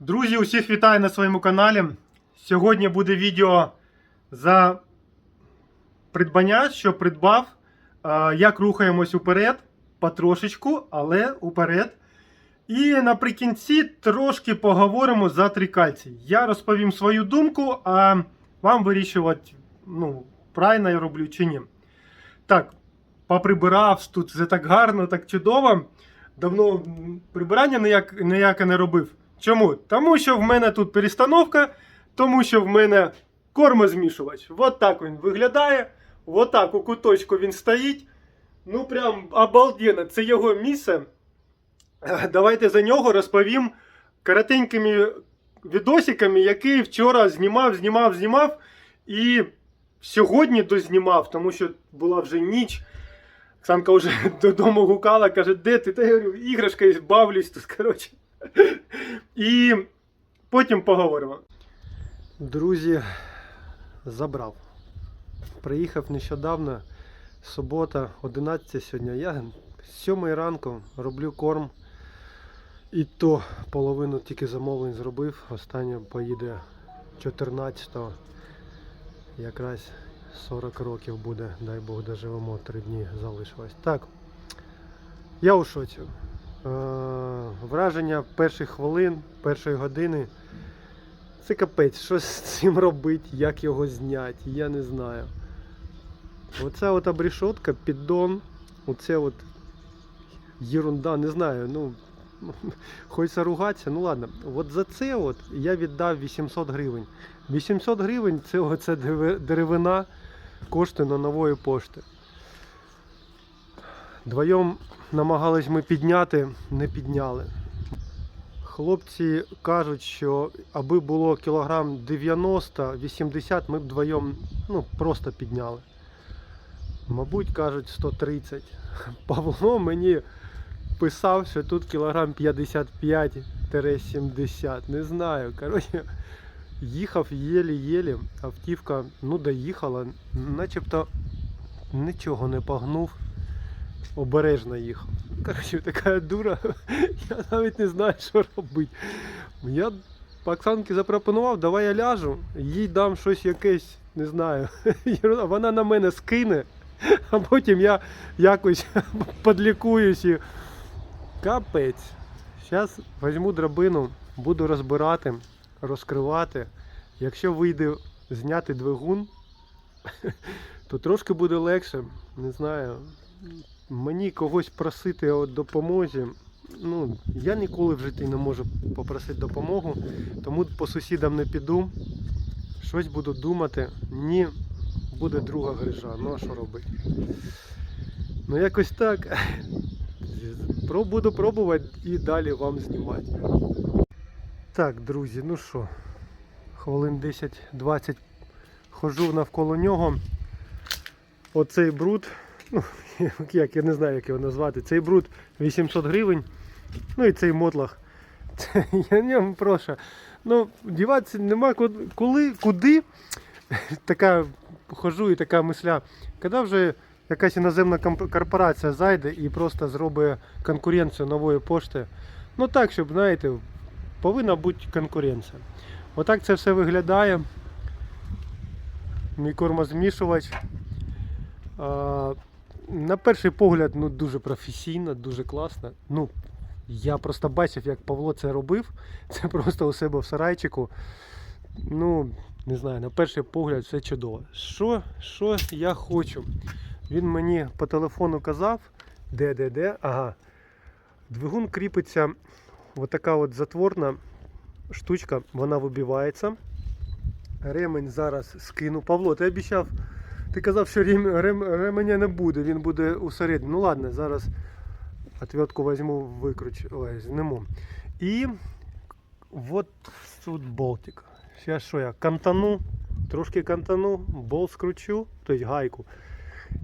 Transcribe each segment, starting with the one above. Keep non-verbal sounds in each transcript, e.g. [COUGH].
Друзі, усіх вітаю на своєму каналі. Сьогодні буде відео за придбання, що придбав, як рухаємось уперед, потрошечку, але уперед. І наприкінці трошки поговоримо за трикальці. Я розповім свою думку, а вам вирішувати, ну, правильно я роблю чи ні. Так, поприбирав тут все так гарно, так чудово. Давно прибирання ніяке не робив. Чому? Тому що в мене тут перестановка, тому що в мене кормозмішувач. От так він виглядає. От так у куточку він стоїть. Ну прям обалденно. Це його місце. Давайте за нього розповім коротенькими відосиками, які вчора знімав, знімав, знімав. І сьогодні дознімав, тому що була вже ніч. Оксанка вже [LAUGHS] додому гукала, каже, де ти? Та я говорю, іграшкою бавлюсь тут, [LAUGHS] коротше. І потім поговоримо. Друзі, забрав. Приїхав нещодавно, субота, 11 сьогодні. Я з 7 ранку роблю корм. І то половину тільки замовлень зробив. Останнє поїде 14-го. Якраз 40 років буде, дай Бог доживемо, 3 дні залишилось. Так, я у шоці. Е, враження перших хвилин, першої години. Це капець, що з цим робити, як його зняти, я не знаю. Оця от обрішотка, піддон, оце от єрунда, не знаю, ну [LAUGHS] хочеться ругатися, ну ладно. От за це от я віддав 800 гривень. 800 гривень це оце деревина коштує на нової пошти. Вдвоєм намагались ми підняти, не підняли. Хлопці кажуть, що аби було кілограм 90-80, ми б вдвоєм ну, просто підняли. Мабуть, кажуть 130. Павло мені писав, що тут кілограм 55-70. Не знаю. Коротше, їхав єлі-єлі, автівка ну, доїхала, начебто нічого не погнув обережно їхав. Коротше, така дура, [LAUGHS] я навіть не знаю, що робити. Я Оксанки запропонував, давай я ляжу, їй дам щось якесь, не знаю. [LAUGHS] Вона на мене скине, а потім я якось [LAUGHS] подлікуюсь і капець. Зараз візьму драбину, буду розбирати, розкривати. Якщо вийде зняти двигун, то трошки буде легше. Не знаю мені когось просити о допомозі. Ну, я ніколи в житті не можу попросити допомогу, тому по сусідам не піду. Щось буду думати. Ні, буде друга грижа. Ну а що робити? Ну якось так. Буду пробувати і далі вам знімати. Так, друзі, ну що, хвилин 10-20 хожу навколо нього. Оцей бруд, ну, [LAUGHS] як я не знаю, як його назвати. Цей бруд 800 гривень. Ну і цей мотлах. [LAUGHS] Це, я ньому прошу. Ну, діватися нема коли, куди. [LAUGHS] Така хожу і така мисля. Коли вже якась іноземна корпорація зайде і просто зробить конкуренцію нової пошти. Ну так, щоб, знаєте, повинна бути конкуренція. Отак це все виглядає. Мій кормозмішувач. На перший погляд, ну дуже професійно, дуже класно. Ну, я просто бачив, як Павло це робив. [LAUGHS] Це просто у себе в сарайчику. Ну, не знаю, на перший погляд все чудово. Що, що я хочу? Він мені по телефону казав, де, де, де. Ага. Двигун кріпиться, отака от затворна штучка, вона вибивається. Ремень зараз скину. Павло, ти обіцяв ти казав, що рем, рем, ременя не буде, він буде усередині. Ну ладно, зараз отвертку візьму, викручу, ой, зніму. І от тут болтик. Зараз що я кантану, трошки кантану, болт скручу, тобто гайку.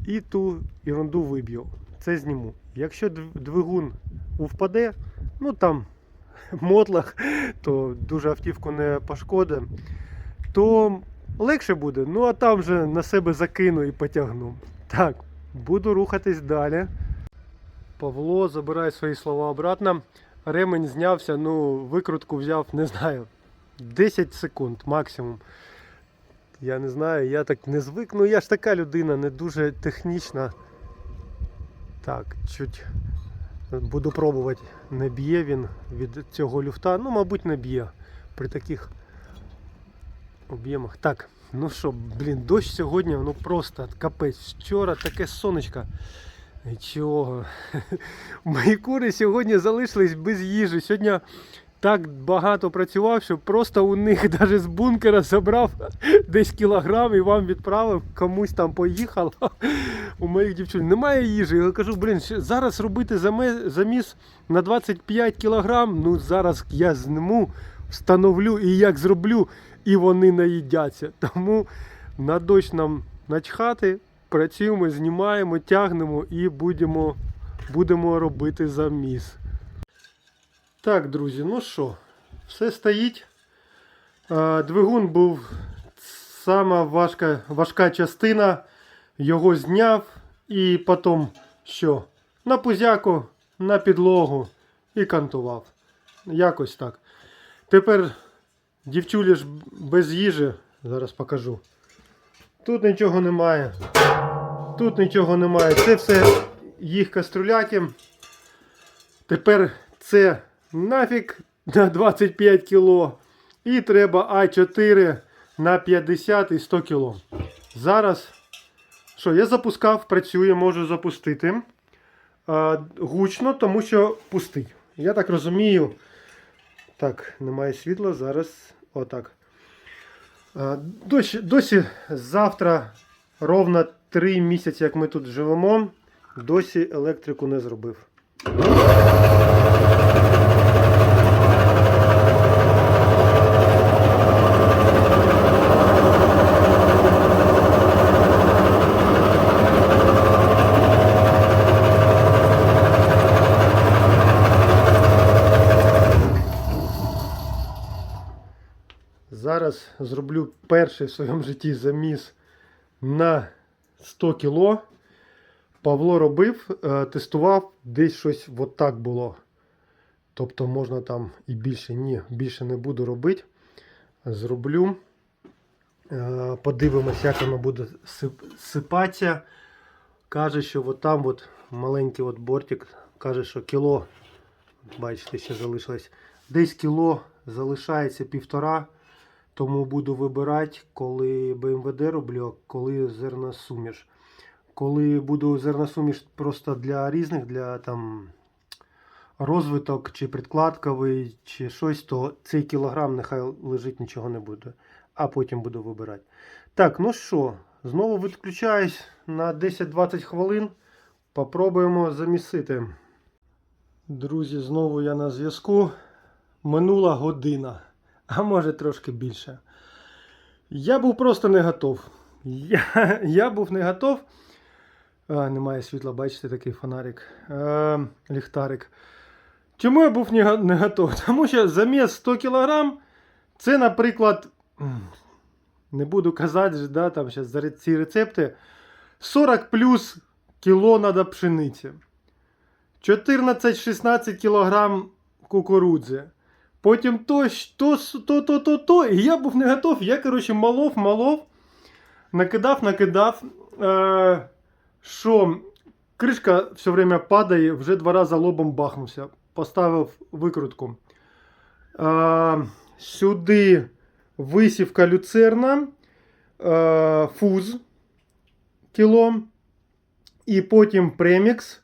І ту ерунду виб'ю. Це зніму. Якщо двигун впаде, ну там мотлах, то дуже автівку не пошкодить, то легше буде. Ну а там вже на себе закину і потягну. Так, буду рухатись далі. Павло, забирай свої слова обратно. ремень знявся, ну, викрутку взяв, не знаю, 10 секунд максимум. Я не знаю, я так не звик. Ну я ж така людина, не дуже технічна. Так, чуть буду пробувати. Не б'є він від цього люфта. Ну, мабуть, не б'є при таких об'ємах. Так, ну що, блін, дощ сьогодні, ну просто капець. Вчора таке сонечко. Нічого. [LAUGHS] Мої кури сьогодні залишились без їжі. Сьогодні так багато працював, що просто у них [LAUGHS] навіть з бункера забрав [LAUGHS] десь кілограм і вам відправив, комусь там поїхало. У моїх дівчат немає їжі. Я кажу, блін, зараз робити заміс на 25 кілограм. Ну зараз я зниму, встановлю і як зроблю, і вони наїдяться. Тому на дощ нам начхати, працюємо, знімаємо, тягнемо і будемо, будемо робити заміс. Так, друзі, ну що, все стоїть. Двигун був сама важка, важка частина. Його зняв і потім що? На пузяку, на підлогу і кантував. Якось так. Тепер дівчулі ж без їжі. Зараз покажу. Тут нічого немає. Тут нічого немає. Це все їх каструляки. Тепер це нафіг на 25 кг. І треба А4 на 50 і 100 кг. Зараз. Що, я запускав, працює, можу запустити. А, гучно, тому що пустий. Я так розумію. Так, немає світла, зараз отак. Досі, досі завтра ровно 3 місяці, як ми тут живемо, досі електрику не зробив. Зараз зроблю перший в своєму житті заміс на 100 кг. Павло робив, е, тестував, десь щось от так було. Тобто можна там і більше. Ні, більше не буду робити. Зроблю. Е, Подивимось, як воно буде сипатися. Каже, що от там от маленький от бортик, каже, що кіло, бачите, ще залишилось. Десь кіло залишається півтора. Тому буду вибирати, коли БМВД роблю, а коли зерносуміш. Коли буду зерносуміш просто для різних, для там розвиток чи предкладковий, чи щось, то цей кілограм нехай лежить, нічого не буде. А потім буду вибирати. Так, ну що, знову відключаюсь на 10-20 хвилин. Попробуємо замісити. Друзі, знову я на зв'язку. Минула година а може трошки більше. Я був просто не готов. Я, я був не готов. А, немає світла, бачите, такий фонарик, е, ліхтарик. Чому я був не, готов? [LAUGHS] Тому що заміс 100 кг це, наприклад, не буду казати, да, там зараз ці рецепти. 40 плюс кіло надо пшениці. 14-16 кг кукурудзи. Потім то, то, то, то, то, то. І я був не готов. Я, коротше, малов, малов, накидав, накидав. Е, що кришка все время падає, вже два рази лобом бахнувся. Поставив викрутку. Е, сюди висівка люцерна, е, фуз кіло. І потім премікс,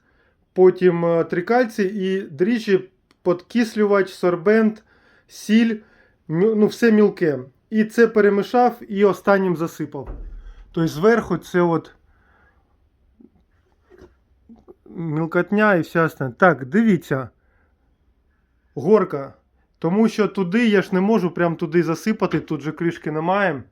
потім е, трикальці і дріжджі подкислювач, сорбент, сіль, ну все мілке. І це перемішав і останнім засипав. Тобто зверху це от мілкотня і все остальне. Так, дивіться. Горка. Тому що туди я ж не можу прям туди засипати, тут же кришки немає.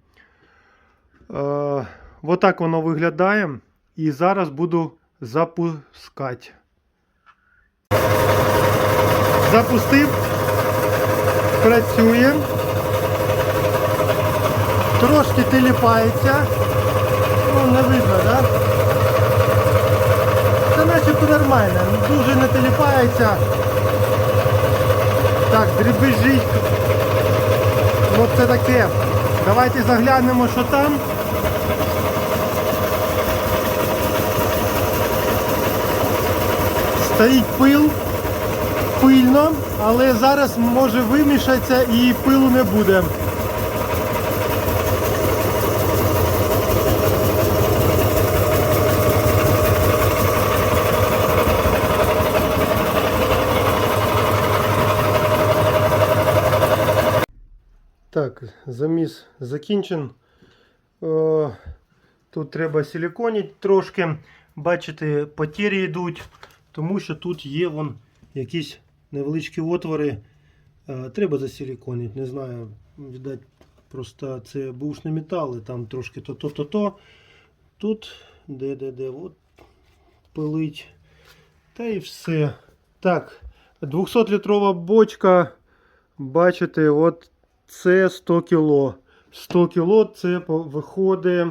Е, отак воно виглядає. І зараз буду запускати. Запустив. Працює. Трошки теліпається. Ну, не видно, так? Да? Це начебто нормально. Дуже не теліпається. Так, дрібежить. Ну це таке. Давайте заглянемо, що там. Стоїть пил, пильно, але зараз може вимішатися і пилу не буде. Так, заміс закінчен. О, тут треба силіконити трошки. Бачите, потері йдуть, тому що тут є вон якісь невеличкі отвори. Е, Треба засиліконити. Не знаю, віддать, просто це бушний метал, і там трошки то-то-то-то. Тут де-де-де, от пилить. Та і все. Так, 200-літрова бочка. Бачите, от це 100 кг. 100 кг це виходить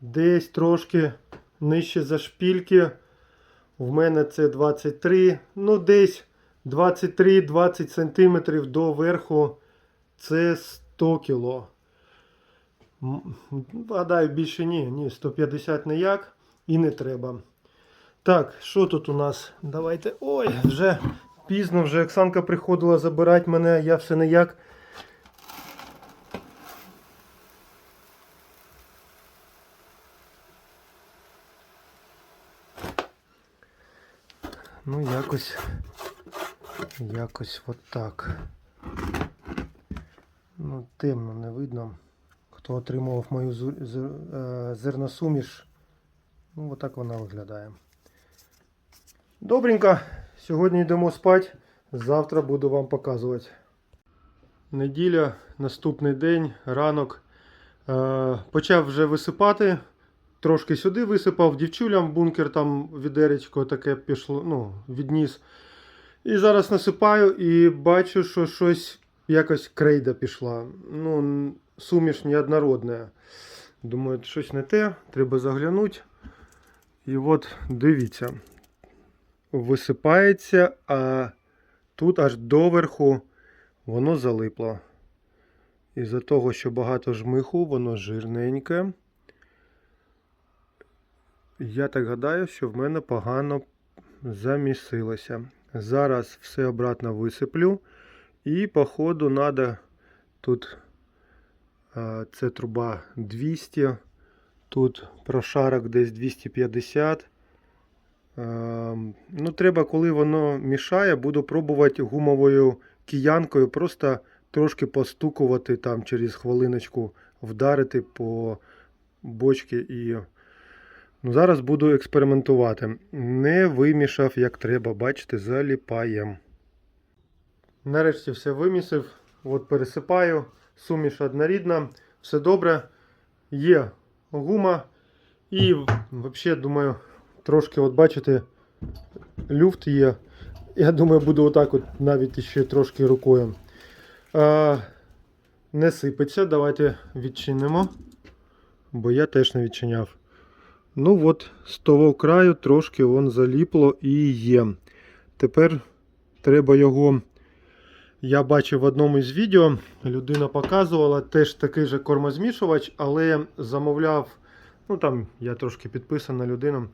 десь трошки нижче за шпільки. В мене це 23, ну десь 23-20 см до верху це 100 кг. Гадаю, більше ні, ні, 150 ніяк і не треба. Так, що тут у нас? Давайте. Ой, вже пізно, вже Оксанка приходила забирати мене, я все ніяк. Ну, якось. Якось от так. Ну, темно, не видно. Хто отримував мою е, зерносуміш. Ну, отак вона виглядає. Добренько. Сьогодні йдемо спати. Завтра буду вам показувати. Неділя, наступний день, ранок. Е, почав вже висипати. Трошки сюди висипав, дівчулям бункер там відеречко таке пішло, ну, відніс. І зараз насипаю і бачу, що щось якось крейда пішла. Ну, суміш неоднородна. Думаю, щось не те, треба заглянути. І от дивіться, висипається, а тут аж доверху воно залипло. Із-за того, що багато жмиху, воно жирненьке. Я так гадаю, що в мене погано замісилося. Зараз все обратно висиплю. І, по ходу, треба тут е, це труба 200, тут прошарок десь 250. Е, ну, треба, коли воно мішає, буду пробувати гумовою киянкою просто трошки постукувати там через хвилиночку, вдарити по бочці і. Ну, зараз буду експериментувати. Не вимішав як треба, бачите, заліпаєм. Нарешті все вимісив. От пересипаю. Суміш однорідна. Все добре. Є гума. І взагалі, думаю, трошки, от бачите, люфт є. Я думаю, буду отак от навіть ще трошки рукою. А, не сипеться. Давайте відчинимо. Бо я теж не відчиняв. Ну от, з того краю трошки вон заліпло і є. Тепер треба його. Я бачив в одному із відео, людина показувала теж такий же кормозмішувач, але замовляв, ну там я трошки підписана людина,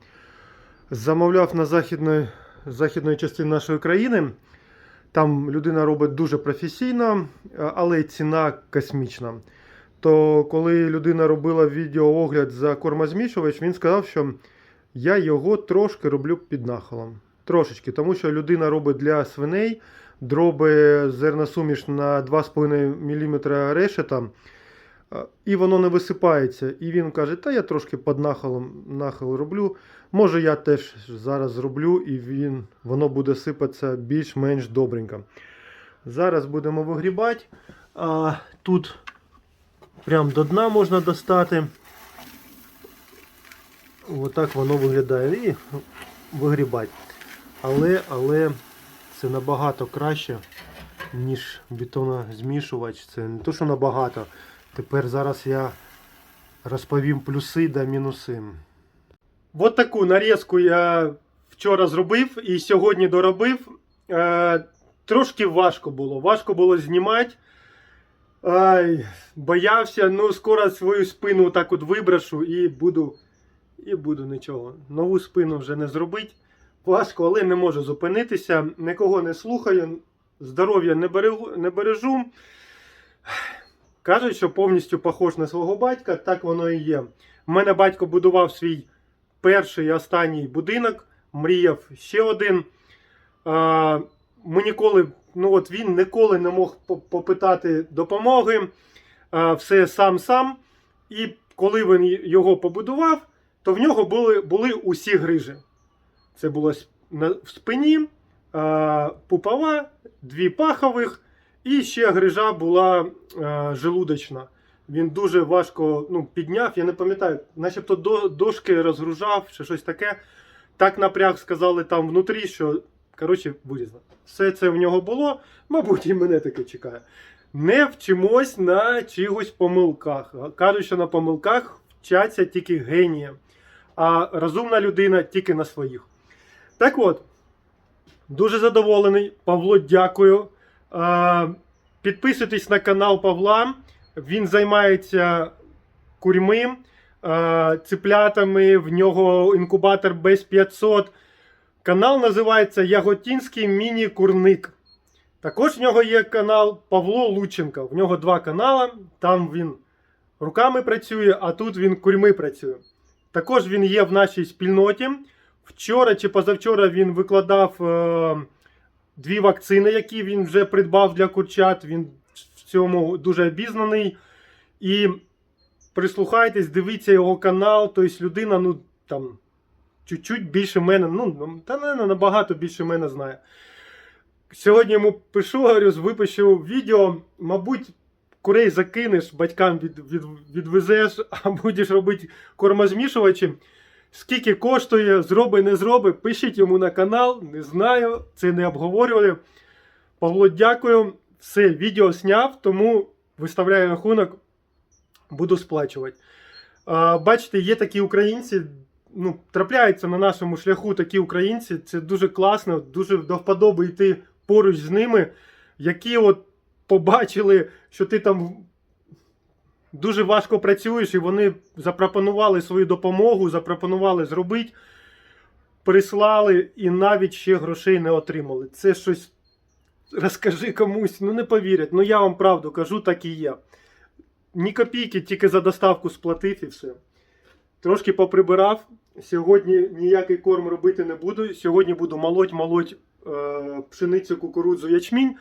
замовляв на західної, західної частини нашої країни. Там людина робить дуже професійно, але ціна космічна то коли людина робила відеоогляд за кормозмішувач, він сказав, що я його трошки роблю під нахилом. Трошечки, тому що людина робить для свиней, дроби зерносуміш на 2,5 мм решета, і воно не висипається. І він каже, та я трошки під нахилом нахил роблю. Може я теж зараз зроблю і він, воно буде сипатися більш-менш добренько. Зараз будемо вигрібати. А, тут Прям до дна можна достати. Отак воно виглядає. І вигрібати. Але, але це набагато краще, ніж бетонозмішувач. Це не то, що набагато. Тепер зараз я розповім плюси та мінуси. От таку нарізку я вчора зробив і сьогодні доробив. Е, трошки важко було. Важко було знімати. Ай, боявся, ну скоро свою спину так от вибрашу і буду. І буду нічого. Нову спину вже не зробить. Важко, але не можу зупинитися. Нікого не слухаю, здоров'я не берегу, не бережу. Кажуть, що повністю похож на свого батька, так воно і є. У мене батько будував свій перший і останній будинок, мріяв ще один. А, ми ніколи, ну от він ніколи не мог попитати допомоги. Все сам сам. І коли він його побудував, то в нього були, були усі грижі. Це було в спині, пупова, дві пахових, і ще грижа була желудочна. Він дуже важко ну, підняв, я не пам'ятаю, начебто до, дошки розгружав чи щось таке. Так напряг сказали там внутрі, що коротше вирізно. Все це в нього було, мабуть, і мене таке чекає. Не вчимось на чогось помилках. Кажуть, що на помилках вчаться тільки генії, а розумна людина тільки на своїх. Так от, дуже задоволений. Павло, дякую. Підписуйтесь на канал Павла. Він займається курьми, циплятами. В нього інкубатор без 500. Канал називається Яготінський міні-курник. Також в нього є канал Павло Лученко. В нього два канали. Там він руками працює, а тут він курьми працює. Також він є в нашій спільноті. Вчора чи позавчора він викладав е, дві вакцини, які він вже придбав для курчат. Він в цьому дуже обізнаний. І прислухайтесь, дивіться його канал. Тобто людина, ну там чуть-чуть більше мене, ну та не набагато більше мене знає. Сьогодні йому пишу, говорю, випишу відео, мабуть, курей закинеш, батькам від, від, відвезеш, [LAUGHS] а будеш робити кормозмішувачі. Скільки коштує, зроби, не зроби, пишіть йому на канал, не знаю, це не обговорювали. Павло, дякую. Все, відео зняв, тому виставляю рахунок, буду сплачувати. А, бачите, є такі українці, ну, трапляються на нашому шляху такі українці. Це дуже класно, дуже до вподоби йти поруч з ними, які от побачили, що ти там дуже важко працюєш, і вони запропонували свою допомогу, запропонували зробити, прислали і навіть ще грошей не отримали. Це щось розкажи комусь, ну не повірять. Ну я вам правду кажу, так і є. Ні копійки, тільки за доставку сплатив і все. Трошки поприбирав. Сьогодні ніякий корм робити не буду. Сьогодні буду молоть, молоть е, пшеницю, кукурудзу, ячмінь.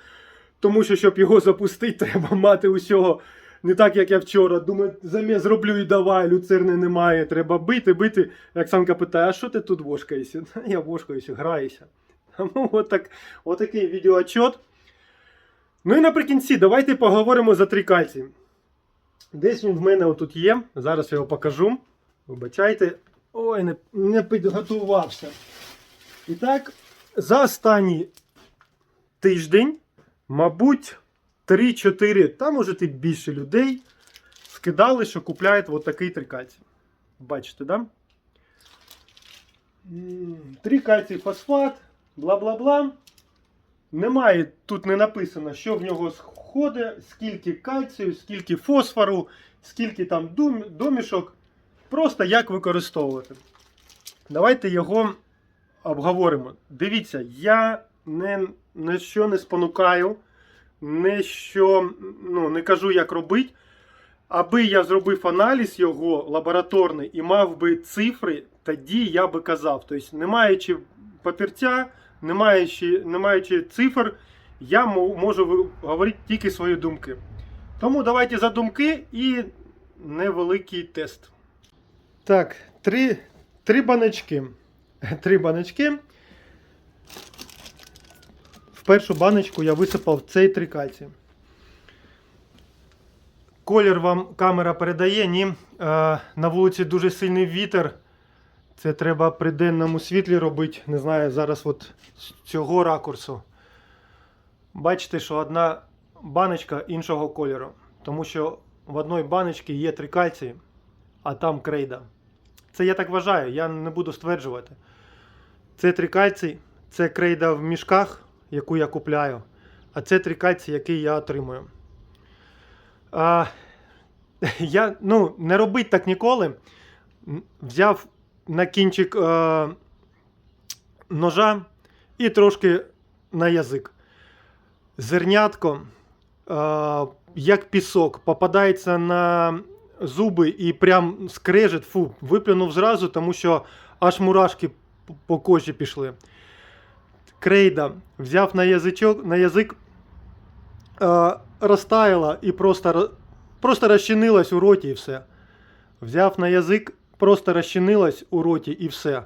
Тому що, щоб його запустити, [LAUGHS] треба мати усього. Не так, як я вчора. Думаю, замість зроблю і давай, люцерни немає. Треба бити, бити. Оксанка питає, а що ти тут вошкаєшся? [LAUGHS] Я вошкаюся, граюся. [LAUGHS] Тому отак, отакий відеоотчет. Ну і наприкінці, давайте поговоримо за трикальцій. Десь він в мене отут є. Зараз я його покажу. Вибачайте. Ой, не, не підготувався. І так, за останній тиждень, мабуть, 3-4, та може і більше людей скидали, що купляють от такий. Бачите, да? Трикальцій фосфат, бла-бла-бла. Немає, тут не написано, що в нього сходить, скільки кальцію, скільки фосфору, скільки там домішок. Просто як використовувати. Давайте його обговоримо. Дивіться, я не, не що не спонукаю, не що ну, не кажу, як робити. Аби я зробив аналіз його лабораторний і мав би цифри, тоді я би казав. Тобто, не маючи папірця, не маючи, не маючи цифр, я можу говорити тільки свої думки. Тому давайте за думки і невеликий тест. Так, три, три баночки. [LAUGHS] Три баночки. В першу баночку я висипав цей трикальцій. Колір вам камера передає, ні. Е, на вулиці дуже сильний вітер. Це треба при денному світлі робити. Не знаю, зараз от з цього ракурсу. Бачите, що одна баночка іншого кольору. Тому що в одній баночці є трикальцій, а там крейда. Це я так вважаю, я не буду стверджувати. Це трикальцій, це крейда в мішках, яку я купляю. а це трикальцій, який я отримую. А, [LAUGHS] я ну, не робить так ніколи. Взяв на кінчик е, ножа і трошки на язик. Зернятко, е, як пісок, попадається на зуби і прям скрежет, фу, виплюнув зразу, тому що аж мурашки по кожі пішли. Крейда взяв на язичок, на язик, е, розтаяла і просто, просто розчинилась у роті і все. Взяв на язик, просто розчинилась у роті і все.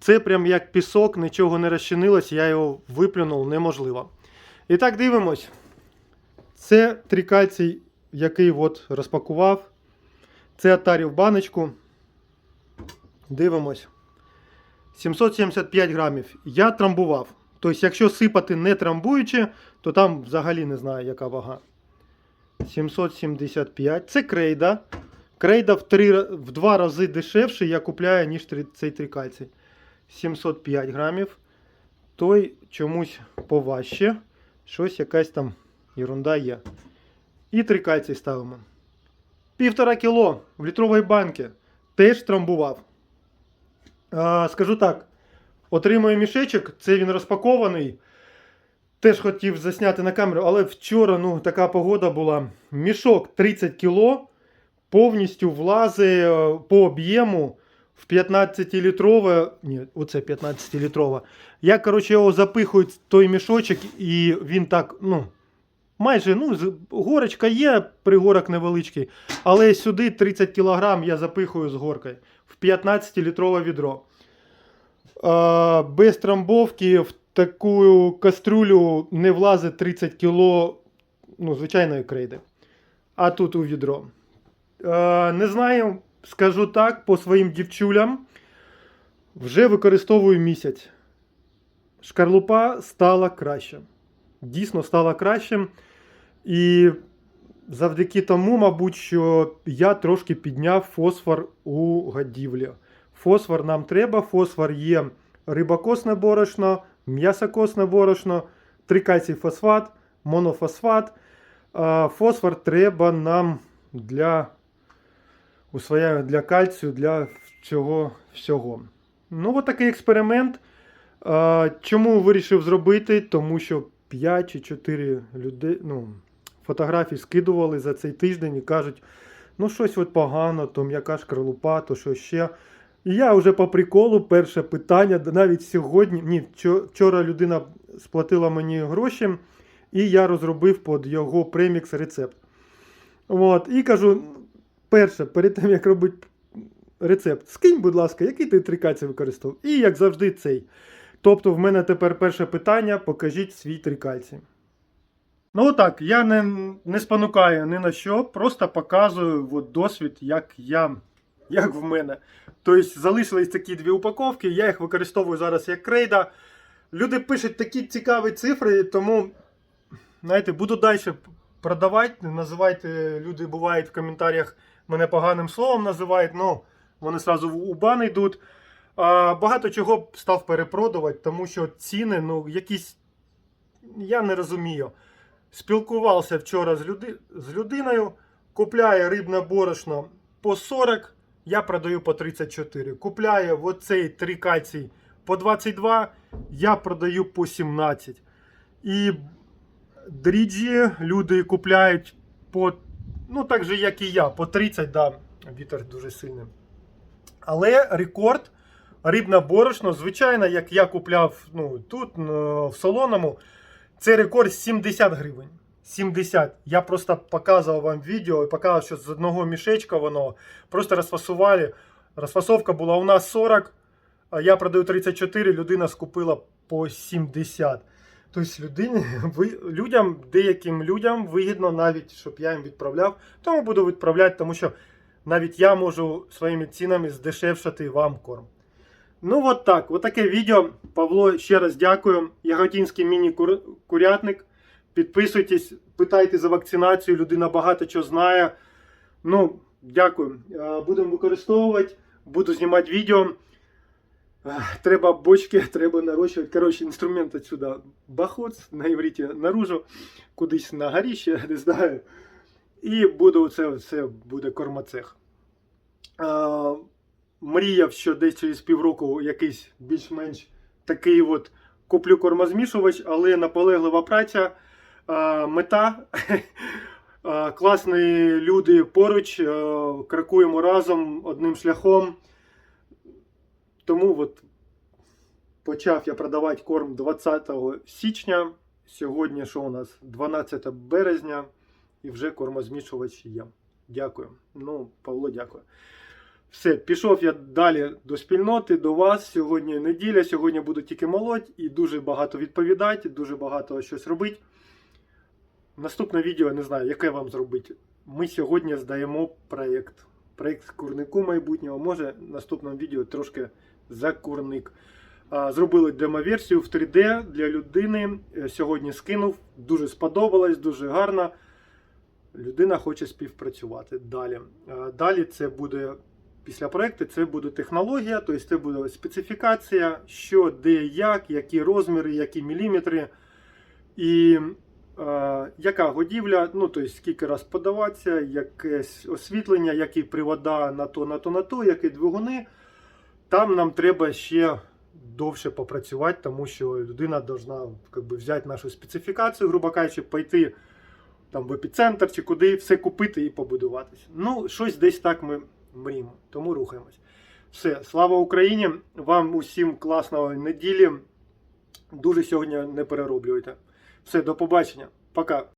Це прям як пісок, нічого не розчинилось, я його виплюнув, неможливо. І так дивимось. Це трикальцій, який от розпакував. Це отарів баночку. Дивимось. 775 грамів. Я трамбував. Тобто, якщо сипати не трамбуючи, то там взагалі не знаю, яка вага. 775. Це крейда. Крейда в, три, в два рази дешевше я купляю, ніж цей трикальцій. 705 грамів. Той чомусь поважче. Щось якась там ерунда є. І трикальцій ставимо. Півтора кіло в літровій банці. Теж трамбував. А, скажу так. Отримую мішечок, це він розпакований. Теж хотів засняти на камеру, але вчора ну, така погода була. Мішок 30 кіло повністю влазить е, по об'єму в 15-літрове. Ні, оце 15-літрове. Я, коротше, його запихую в той мішочок, і він так, ну, майже, ну, горочка є, пригорок невеличкий, але сюди 30 кг я запихую з горкою в 15-літрове відро. А, без трамбовки в таку каструлю не влазить 30 кг ну, звичайної крейди. А тут у відро. Е, не знаю, скажу так, по своїм дівчулям. Вже використовую місяць. Шкарлупа стала краще. Дійсно стала кращим. І завдяки тому, мабуть, що я трошки підняв фосфор у годівлі. Фосфор нам треба, фосфор є рибокосне борошно, м'ясокосне борошно, трикальцій фосфат, монофосфат. Фосфор треба нам для усвоєння для кальцію, для цього всього. Ну, от такий експеримент. Чому вирішив зробити? Тому що 5 чи 4 людей, ну, фотографій скидували за цей тиждень і кажуть, ну щось от погано, то м'яка шкарлупа, то що ще. І я вже по приколу перше питання, навіть сьогодні, ні, вчора людина сплатила мені гроші, і я розробив під його премікс рецепт. От, і кажу, перше, перед тим як робити рецепт, скинь, будь ласка, який ти трикальцій використовував? І як завжди, цей. Тобто, в мене тепер перше питання: покажіть свій трикальцій. Ну отак, я не, не спонукаю ні на що, просто показую от, досвід, як я, як в мене. Тобто залишились такі дві упаковки, я їх використовую зараз як крейда. Люди пишуть такі цікаві цифри, тому знаєте, буду далі продавати. Називайте, люди бувають в коментарях мене поганим словом називають, ну вони одразу у бан йдуть. А, багато чого став перепродувати, тому що ціни, ну, якісь. Я не розумію. Спілкувався вчора з, люди... з людиною, купляє рибне борошно по 40, я продаю по 34. Купляє оцей трикальцій по 22, я продаю по 17. І дріджі люди купляють по, ну так же, як і я, по 30, да, вітер дуже сильний. Але рекорд рибне борошно, звичайно, як я купляв ну, тут, в солоному, це рекорд 70 гривень. 70. Я просто показував вам відео і показував, що з одного мішечка воно просто розфасували. Розфасовка була у нас 40, а я продаю 34, людина скупила по 70. Тобто людині, [LAUGHS] ви, людям, деяким людям вигідно навіть, щоб я їм відправляв. Тому буду відправляти, тому що навіть я можу своїми цінами здешевшати вам корм. Ну, от так. От таке відео. Павло, ще раз дякую. Яготинський міні-курятник. Підписуйтесь, питайте за вакцинацію. Людина багато чого знає. Ну, дякую. Е, Будемо використовувати, буду знімати відео. Треба бочки, [LAUGHS] треба нарощувати. Коротше, інструмент отсюда бахоц на івриті наружу, кудись на горіще, [LAUGHS] не знаю. І буде оце все буде кормоцех. Мріяв, що десь через півроку якийсь більш-менш такий от куплю кормозмішувач, але наполеглива праця, мета. [LAUGHS] Класні люди поруч, крокуємо разом одним шляхом. Тому от почав я продавати корм 20 січня. Сьогодні що у нас? 12 березня, і вже кормозмішувач є. Дякую. Ну, Павло, дякую. Все, пішов я далі до спільноти, до вас. Сьогодні неділя, сьогодні буду тільки молоть і дуже багато відповідати, дуже багато щось робити. Наступне відео, не знаю, яке вам зробити. Ми сьогодні здаємо проєкт. Проєкт курнику майбутнього. Може, в наступному відео трошки за курник. Зробили демоверсію в 3D для людини. Е, Сьогодні скинув. Дуже сподобалось, дуже гарно. Людина хоче співпрацювати далі. Далі це буде після проєкту, це буде технологія, тобто це буде специфікація, що, де, як, які розміри, які міліметри. І е, яка годівля, ну тобто скільки раз подаватися, якесь освітлення, які привода на то, на то, на то, які двигуни. Там нам треба ще довше попрацювати, тому що людина как би, взяти нашу специфікацію, грубо кажучи, пойти там в епіцентр чи куди, все купити і побудуватися. Ну, щось десь так ми мріємо, тому рухаємось. Все, слава Україні! Вам усім класного неділі. Дуже сьогодні не перероблюйте. Все, до побачення. Пока.